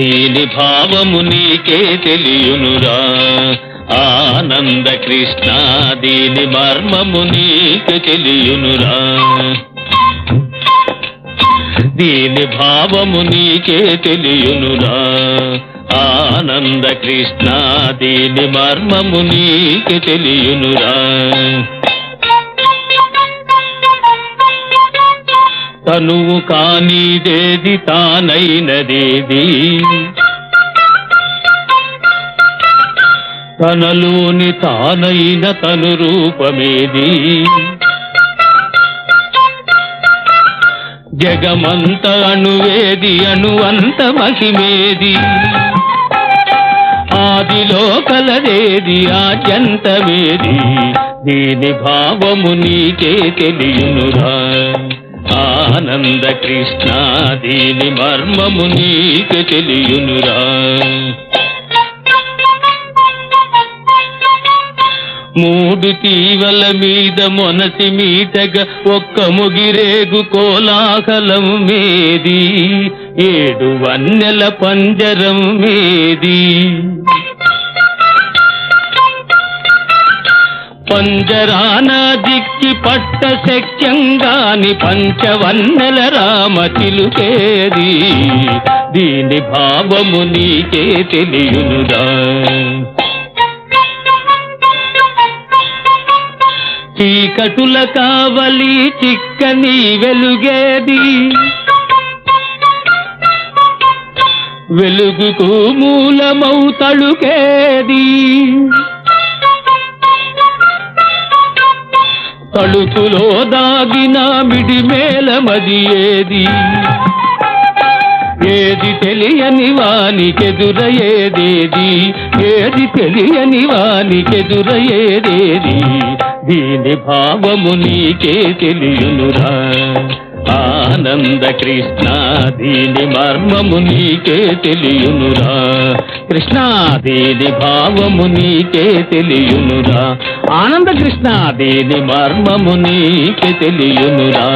దీని భావము నీకే తెలియునురా. ఆనంద కృష్ణ దీని మర్మము నీకు తెలియునురా. దీని భావము నీకే తెలియునురా. ఆనంద కృష్ణ దీని మర్మము నీకు తెలియునురా. తనువు కానిదేది తానైనదేది. తనలోని తానైన తను రూపమేది. జగమంత అణువేది అణువంత మహిమేది. ఆదిలో కలదేది ఆద్యంతమేది దీని భావము నీకే తెలియనురా. ఆనంద కృష్ణ దీని మర్మము నీకు తెలియనురా. మూడు తీవల మీద మొనసి మీటగా ఒక్క ముగిరేగు కోలాహలం మేది ఏడు వన్నెల పంజరం మేది. పంజరాన దిక్కి పట్ట శక్యంగాని పంచవన్నెల రామ చిలుకేది దీని భావము నీకే తెలియునురా చీకటుల కావలి చిక్కని వెలుగేది? వెలుగుకు మూలమౌ తళుకేది? తళుకులో దాగిన మిడిమేలమది ఏది ఏది తెలియని వానికెదురయ్యేదేది? ఏది తెలియని వానికెదురయ్యేదేది? దీని భావము నీకే తెలియనురా. ఆనంద కృష్ణ దీని మర్మము నీకే తెలియనురా. కృష్ణ దీని భావము నీకే తెలియనురా. ఆనంద కృష్ణ దీని మర్మము నీకే తెలియనురా.